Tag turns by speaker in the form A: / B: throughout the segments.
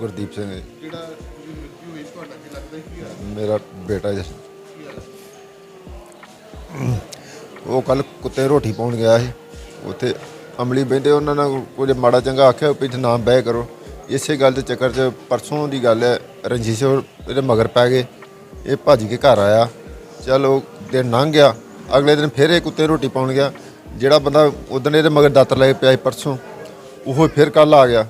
A: ਗੁਰਦੀਪ ਸਿੰਘ ਜੀ।
B: ਜਿਹੜਾ ਜਿਹਦੀ ਮ੍ਰਿਤਿੂ ਹੋਈ ਤੁਹਾਡਾ ਕੀ ਲੱਗਦਾ ਕੀ
A: ਮੇਰਾ ਬੇਟਾ ਜੀ। ਉਹ ਕੱਲ ਕੁੱਤੇ ਰੋਟੀ ਪਾਉਣ ਗਿਆ ਸੀ। ਉੱਥੇ ਅਮਲੀ ਬਹਿੰਦੇ ਉਹਨਾਂ ਨਾਲ ਕੁਝ ਮਾੜਾ ਚੰਗਾ ਆਖਿਆ, ਵੀ ਇੱਥੇ ਨਾ ਬਹਿ ਕਰੋ। ਇਸੇ ਗੱਲ ਦੇ ਚੱਕਰ 'ਚ ਪਰਸੋਂ ਦੀ ਗੱਲ ਹੈ, ਰਣਜੀਤ ਸਿੰਘ ਇਹਦੇ ਮਗਰ ਪੈ ਗਏ। ਇਹ ਭੱਜ ਕੇ ਘਰ ਆਇਆ। ਚਲ ਦਿਨ ਲੰਘ ਗਿਆ। ਅਗਲੇ ਦਿਨ ਫਿਰ ਇਹ ਕੁੱਤੇ ਰੋਟੀ ਪਾਉਣ ਗਿਆ। ਜਿਹੜਾ ਬੰਦਾ ਉਦੋਂ ਇਹਦੇ ਮਗਰ ਦਾਤਰ ਲੈ ਕੇ ਪਿਆ ਸੀ ਪਰਸੋਂ, ਉਹ ਫਿਰ ਕੱਲ ਆ ਗਿਆ।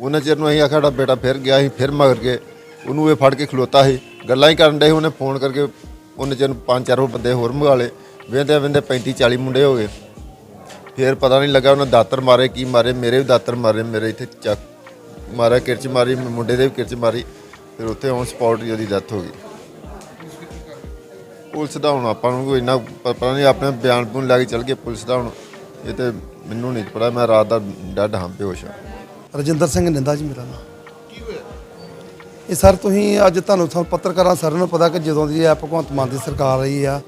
A: ਉਹਨੇ ਚਿਰ ਨੂੰ ਅਸੀਂ ਆਖਿਆ, ਸਾਡਾ ਬੇਟਾ ਫਿਰ ਗਿਆ ਸੀ, ਫਿਰ ਮਗਰ ਕੇ ਉਹਨੂੰ ਇਹ ਫੜ ਕੇ ਖਲੋਤਾ ਸੀ। ਗੱਲਾਂ ਹੀ ਕਰਨ ਡੇ ਉਹਨੇ ਫੋਨ ਕਰਕੇ ਉਹਨੇ ਚਿਰ ਨੂੰ ਪੰਜ ਚਾਰ ਬੰਦੇ ਹੋਰ ਮੰਗਾ ਲਏ। ਵੇਂਦੇ ਵੇਂਦੇ 35 40 ਮੁੰਡੇ ਹੋ ਗਏ। ਫਿਰ ਪਤਾ ਨਹੀਂ ਲੱਗਾ ਉਹਨਾਂ ਦਾਤਰ ਮਾਰੇ, ਕੀ ਮਾਰੇ, ਮੇਰੇ ਵੀ ਦਾਤਰ ਮਾਰੇ, ਮੇਰੇ ਇੱਥੇ ਚੱਕ ਮਾਰਿਆ, ਕਿਰਚ ਮਾਰੀ, ਮੁੰਡੇ ਦੇ ਵੀ ਕਿਰਚ ਮਾਰੀ, ਫਿਰ ਉੱਥੇ ਔਨ ਸਪੌਟ ਹੀ ਉਹਦੀ ਡੈਥ ਹੋ ਗਈ। ਪੁਲਿਸ ਦਾ ਹੁਣ ਆਪਾਂ ਨੂੰ ਕੋਈ ਇੰਨਾ ਪਤਾ ਨਹੀਂ, ਆਪਣੇ ਬਿਆਨ ਬੂਨ ਲੈ ਕੇ ਚੱਲ ਗਏ ਪੁਲਿਸ ਦਾ ਹੁਣ। ਇਹ ਤੇ ਮੈਨੂੰ ਨਹੀਂ ਪਤਾ, ਮੈਂ ਰਾਤ ਦਾ ਡੱਡ ਹਾਂ, ਬੇਹੋਸ਼ ਹਾਂ।
C: ਰਜਿੰਦਰ ਸਿੰਘ ਨਿੰਦਾ ਜੀ ਮੇਰਾ ਨਾਮ। ਇਹ ਸਰ, ਤੁਸੀਂ ਅੱਜ ਤੁਹਾਨੂੰ ਤੁਹਾਨੂੰ ਪੱਤਰਕਾਰਾਂ ਸਾਰਿਆਂ ਨੂੰ ਪਤਾ ਕਿ ਜਦੋਂ ਦੀ ਇਹ ਭਗਵੰਤ ਮਾਨ ਦੀ ਸਰਕਾਰ ਰਹੀ ਆ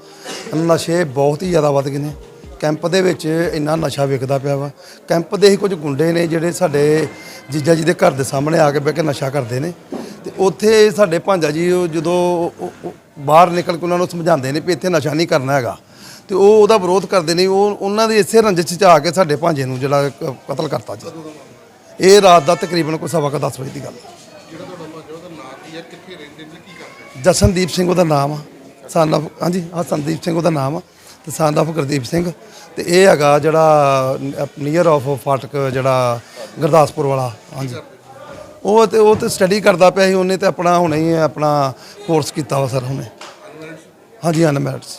C: ਨਸ਼ੇ ਬਹੁਤ ਹੀ ਜ਼ਿਆਦਾ ਵੱਧ ਗਏ ਨੇ। ਕੈਂਪ ਦੇ ਵਿੱਚ ਇੰਨਾ ਨਸ਼ਾ ਵਿਕਦਾ ਪਿਆ ਵਾ। ਕੈਂਪ ਦੇ ਹੀ ਕੁਝ ਗੁੰਡੇ ਨੇ ਜਿਹੜੇ ਸਾਡੇ ਜੀਜਾ ਜੀ ਦੇ ਘਰ ਦੇ ਸਾਹਮਣੇ ਆ ਕੇ ਬਹਿ ਕੇ ਨਸ਼ਾ ਕਰਦੇ ਨੇ। ਤੇ ਉੱਥੇ ਸਾਡੇ ਭਾਂਜਾ ਜੀ ਉਹ ਜਦੋਂ ਬਾਹਰ ਨਿਕਲ ਕੇ ਉਹਨਾਂ ਨੂੰ ਸਮਝਾਉਂਦੇ ਨੇ ਵੀ ਇੱਥੇ ਨਸ਼ਾ ਨਹੀਂ ਕਰਨਾ ਹੈਗਾ। ਤੇ ਉਹ ਉਹਦਾ ਵਿਰੋਧ ਕਰਦੇ ਨੇ, ਉਹ ਉਹਨਾਂ ਦੇ ਇਸੇ ਰੰਜਿਸ਼ 'ਚ ਆ ਕੇ ਸਾਡੇ ਭਾਂਜੇ ਨੂੰ ਜਿਹੜਾ ਕਤਲ ਕਰਤਾ ਜੀ। ਇਹ ਰਾਤ ਦਾ ਤਕਰੀਬਨ ਕੋਈ ਸਵਾ ਕੁ ਦਸ ਵਜੇ ਦੀ ਗੱਲ। ਜਸਨਦੀਪ ਸਿੰਘ ਉਹਦਾ ਨਾਮ ਆ। son ਹਾਂਜੀ, ਹਾਂ, ਸੰਦੀਪ ਸਿੰਘ ਉਹਦਾ ਨਾਮ ਆ। ਤੇ son of ਗੁਰਦੀਪ ਸਿੰਘ ਤੇ ਇਹ ਹੈਗਾ ਜਿਹੜਾ ਨੀਅਰ ਆਫ ਫਾਟਕ ਜਿਹੜਾ ਗੁਰਦਾਸਪੁਰ ਵਾਲਾ, ਹਾਂਜੀ। ਉਹ ਤੇ ਉਹ ਤੇ ਸਟੱਡੀ ਕਰਦਾ ਪਿਆ ਸੀ, ਉਹਨੇ ਤੇ ਆਪਣਾ ਹੁਣੇ ਹੀ ਆਪਣਾ ਕੋਰਸ ਕੀਤਾ ਵਾ ਸਰ ਹੁਣੇ। ਹਾਂਜੀ ਅਨਮੈਰਿਡਸ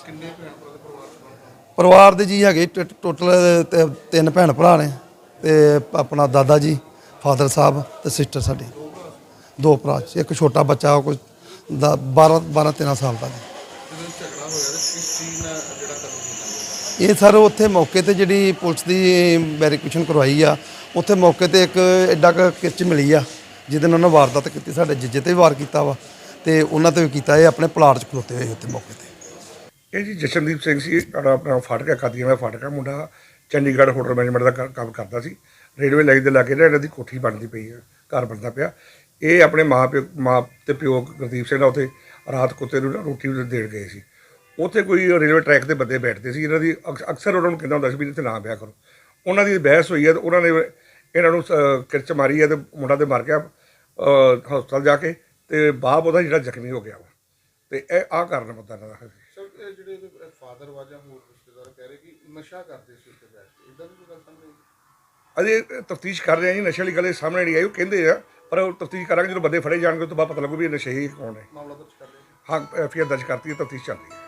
B: ਪਰਿਵਾਰ
C: ਦੇ ਜੀ ਹੈਗੇ ਟੋਟਲ ਤਿੰਨ ਭੈਣ ਭਰਾ ਨੇ ਤੇ ਆਪਣਾ ਦਾਦਾ ਜੀ ਫਾਦਰ ਸਾਹਿਬ ਤੇ ਸਿਸਟਰ ਸਾਡੀ। ਦੋ ਭਰਾ, ਇੱਕ ਛੋਟਾ ਬੱਚਾ, ਉਹ ਕੋਈ 12 12 13 ਸਾਲ ਦਾ ਜੀ।
B: ਜਦੋਂ ਝਗੜਾ ਹੋਇਆ, ਕਿਸ ਚੀਜ਼ ਨਾਲ ਜਿਹੜਾ
C: ਇਹ ਸਰ ਉੱਥੇ ਮੌਕੇ ਤੇ ਜਿਹੜੀ ਪੁਲਿਸ ਦੀ ਵੈਰੀਫਿਕੇਸ਼ਨ ਕਰਵਾਈ ਆ, ਉੱਥੇ ਮੌਕੇ ਤੇ ਇੱਕ ਐਡਾ ਕੁ ਕਿਰਚ ਮਿਲੀ ਆ, ਜਿਹਦੇ ਨਾਲ ਉਹਨਾਂ ਵਾਰਦਾਤ ਕੀਤੀ, ਸਾਡੇ ਜੱਜੇ ਤੇ ਵੀ ਵਾਰ ਕੀਤਾ ਵਾ, ਤੇ ਉਹਨਾਂ ਤੇ ਵੀ ਕੀਤਾ, ਇਹ ਆਪਣੇ ਪਲਾਟ 'ਚ ਖਲੋਤੇ ਹੋਏ ਉੱਥੇ ਮੌਕੇ ਤੇ।
D: ਇਹ ਜੀ ਜਸ਼ਨਦੀਪ ਸਿੰਘ ਸੀ ਸਾਡਾ ਆਪਣਾ ਫਾਟਕਾ, ਕਾਦੀਆਂ ਦਾ ਫਾਟਕਾ, ਮੁੰਡਾ ਚੰਡੀਗੜ੍ਹ ਹੋਟਲ ਮੈਨੇਜਮੈਂਟ ਦਾ ਕ- ਕੰਮ ਕਰਦਾ ਸੀ, ਰੇਲਵੇ ਲਾਈਨ ਦੇ ਲਾਗੇ ਨਾ ਇਹਨਾਂ ਦੀ ਕੋਠੀ ਬਣਦੀ ਪਈ ਹੈ ਘਰ ਬਣਦਾ ਪਿਆ। ਇਹ ਆਪਣੇ ਮਾਂ ਪਿਓ, ਮਾਂ ਤੇ ਪਿਓ ਗੁਰਦੀਪ ਸਿੰਘ ਦਾ ਉੱਥੇ ਰਾਤ ਕੁੱਤੇ ਨੂੰ ਨਾ ਰੋਟੀ ਦੇਣ ਗਏ ਸੀ। ਉੱਥੇ ਕੋਈ ਰੇਲਵੇ ਟਰੈਕ ਤੇ ਬੰਦੇ ਬੈਠਦੇ ਸੀ ਇਹਨਾਂ ਦੀ ਅਕਸ- ਅਕਸਰ ਉਹਨਾਂ ਨੂੰ ਕਹਿੰਦਾ ਹੁੰਦਾ ਸੀ ਵੀ ਇੱਥੇ ਨਾ ਵਿਆਹ ਕਰੋ। ਉਹਨਾਂ ਦੀ ਬਹਿਸ ਹੋਈ ਹੈ ਤੇ ਉਹਨਾਂ ਨੇ ਇਹਨਾਂ ਨੂੰ ਅ, ਕਿਰਚ ਮਾਰੀ ਹੈ ਤੇ ਮੁੰਡਾ ਤੇ ਮਰ ਗਿਆ ਅ, ਹਸਪਤਾਲ ਜਾ ਕੇ ਤੇ ਬਾਪ ਉਹਦਾ ਜਿਹੜਾ ਜ਼ਖਮੀ ਹੋ ਗਿਆ ਵਾ। ਤੇ ਇਹ ਆਹ ਕਾਰਨ ਬੰਦਾ ਇਹਨਾਂ ਦਾ
B: ਸਰ ਇਹ ਜਿਹੜੇ ਫਾਦਰ ਵਾਜਾ ਹੋਰ ਰਿਸ਼ਤੇਦਾਰ ਕਹਿ ਰਹੇ ਕਿ ਨਸ਼ਾ ਕਰਦੇ ਸੀ ਉੱਥੇ ਬੈਠ ਕੇ ਇਦਾਂ ਦੀ ਕੋਈ ਗੱਲ ਸਾਹਮਣੇ ਆਈ?
D: ਅਜੇ ਤਫਤੀਸ਼ ਕਰ ਰਹੇ ਆ ਜੀ ਨਸ਼ੇ ਵਾਲੀ ਗੱਲ ਇਹ ਸਾਹਮਣੇ ਨਹੀਂ ਆਈ ਉਹ ਕਹਿੰਦੇ ਆ ਪਰ ਉਹ ਤਫਤੀਸ਼ ਕਰਾਂਗੇ ਜਦੋਂ ਬੰਦੇ ਫੜੇ ਜਾਣਗੇ ਉਸ ਤੋਂ ਬਾਅਦ ਪਤਾ ਲੱਗੂ ਵੀ ਇਹ ਨਸ਼ੇ ਹੀ ਕੌਣ ਹੈ
B: ਮਾਮਲਾ ਦਰਜ ਕਰ ਲਿਆ।
D: ਹਾਂ ਐਫਆਈਆਰ ਦਰਜ ਕਰਤੀ ਹੈ ਤਫਤੀਸ਼ ਚੱਲ ਰਹੀ ਹੈ।